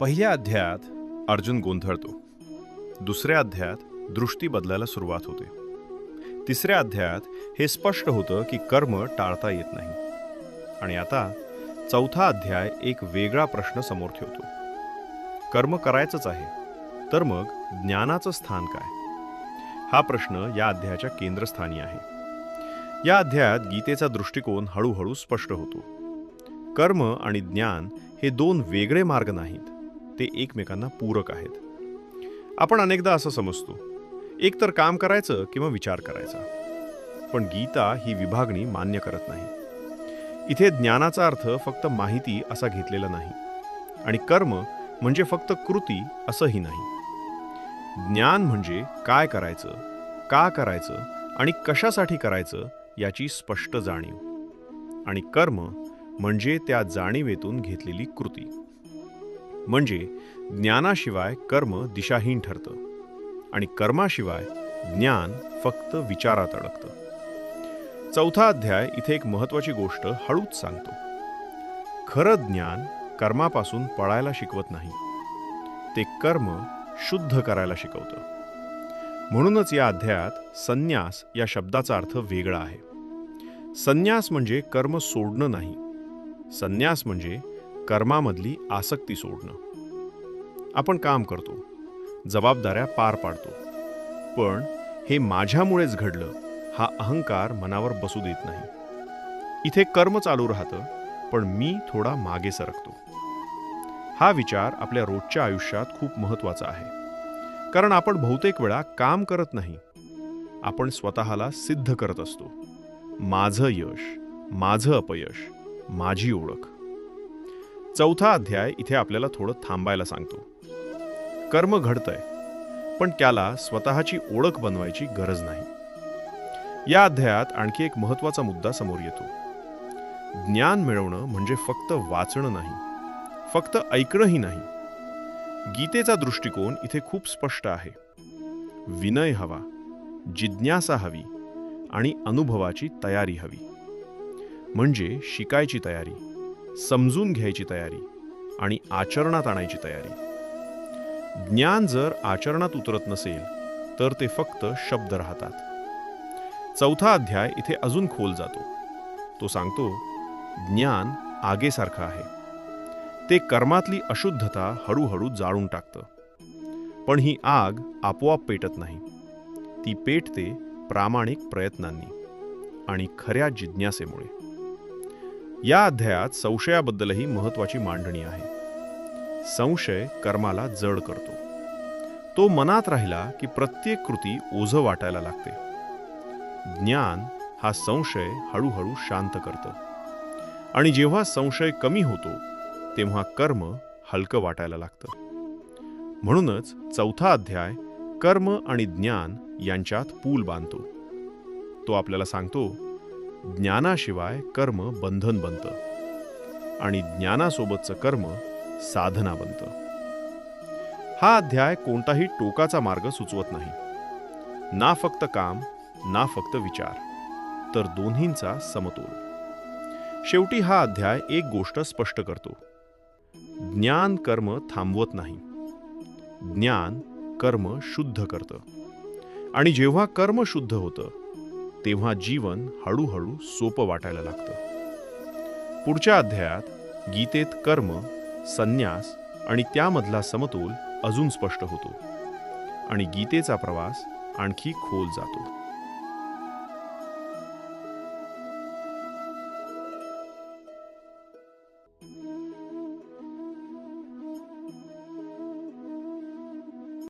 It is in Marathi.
पहिल्या अध्यायात अर्जुन गोंधळतो. दुसऱ्या अध्यायात दृष्टी बदलायला सुरुवात होते. तिसऱ्या अध्यायात हे स्पष्ट होतं की कर्म टाळता येत नाही. आणि आता चौथा अध्याय एक वेगळा प्रश्न समोर ठेवतो. कर्म करायचंच आहे तर मग ज्ञानाचं स्थान काय? हा प्रश्न या अध्यायाच्या केंद्रस्थानी आहे. या अध्यायात गीतेचा दृष्टिकोन हळूहळू स्पष्ट होतो. कर्म आणि ज्ञान हे दोन वेगळे मार्ग नाहीत. ते एकमेकांना पूरक आहेत. आपण अनेकदा असं समजतो एकतर काम करायचं किंवा विचार करायचा. पण गीता ही विभागणी मान्य करत नाही. इथे ज्ञानाचा अर्थ फक्त माहिती असा घेतलेला नाही आणि कर्म म्हणजे फक्त कृती असंही नाही. ज्ञान म्हणजे काय करायचं का करायचं आणि कशासाठी करायचं याची स्पष्ट जाणीव. आणि कर्म म्हणजे त्या जाणीवेतून घेतलेली कृती. म्हणजे ज्ञानाशिवाय कर्म दिशाहीन ठरतं आणि कर्माशिवाय ज्ञान फक्त विचारात अडकतं. चौथा अध्याय इथे एक महत्वाची गोष्ट हळूच सांगतो. खरं ज्ञान कर्मापासून पळायला शिकवत नाही. ते कर्म शुद्ध करायला शिकवतं. म्हणूनच या अध्यायात संन्यास या शब्दाचा अर्थ वेगळा आहे. संन्यास म्हणजे कर्म सोडणं नाही. संन्यास म्हणजे कर्मामधली आसक्ती सोडणं. आपण काम करतो. जबाबदाऱ्या पार पाडतो. पण हे माझ्यामुळेच घडलं हा अहंकार मनावर बसू देत नाही. इथे कर्म चालू राहतं पण मी थोडा मागे सरकतो. हा विचार आपल्या रोजच्या आयुष्यात खूप महत्त्वाचा आहे. कारण आपण बहुतेक वेळा काम करत नाही. आपण स्वतःला सिद्ध करत असतो. माझं यश माझं अपयश माझी ओळख. चौथा अध्याय इथे आपल्याला थोडं थांबायला सांगतो. कर्म घडतंय पण त्याला स्वतःची ओळख बनवायची गरज नाही. या अध्यायात आणखी एक महत्त्वाचा मुद्दा समोर येतो. ज्ञान मिळवणं म्हणजे फक्त वाचणं नाही फक्त ऐकणंही नाही. गीतेचा दृष्टिकोन इथे खूप स्पष्ट आहे. विनय हवा जिज्ञासा हवी आणि अनुभवाची तयारी हवी. म्हणजे शिकायची तयारी. समजून घ्यायची तयारी आणि आचरणात आणायची तयारी. ज्ञान जर आचरणात उतरत नसेल तर ते फक्त शब्द राहतात. चौथा अध्याय इथे अजून खोल जातो. तो सांगतो ज्ञान आगेसारखं आहे. ते कर्मातली अशुद्धता हळूहळू जाळून टाकतं. पण ही आग आपोआप पेटत नाही. ती पेटते प्रामाणिक प्रयत्नांनी आणि खऱ्या जिज्ञासेमुळे. या अध्यायात संशयाबद्दलही महत्वाची मांडणी आहे. संशय कर्माला जड करतो. तो मनात राहिला की प्रत्येक कृती ओझं वाटायला लागते. ज्ञान हा संशय हळूहळू शांत करतं. आणि जेव्हा संशय कमी होतो तेव्हा कर्म हलकं वाटायला लागतं. म्हणूनच चौथा अध्याय कर्म आणि ज्ञान यांच्यात पूल बांधतो. तो आपल्याला सांगतो ज्ञानाशिवाय कर्म बंधन बनतं. आणि ज्ञानासोबतचं कर्म साधना बनतं. हा अध्याय कोणताही टोकाचा मार्ग सुचवत नाही. ना फक्त काम ना फक्त विचार तर दोन्हींचा समतोल. शेवटी हा अध्याय एक गोष्ट स्पष्ट करतो. ज्ञान कर्म थांबवत नाही. ज्ञान कर्म शुद्ध करतं. आणि जेव्हा कर्म शुद्ध होतं तेव्हा जीवन हळूहळू सोपं वाटायला लागतं. पुढच्या अध्यायात गीतेत कर्म संन्यास आणि त्यामधला समतोल अजून स्पष्ट होतो आणि गीतेचा प्रवास आणखी खोल जातो.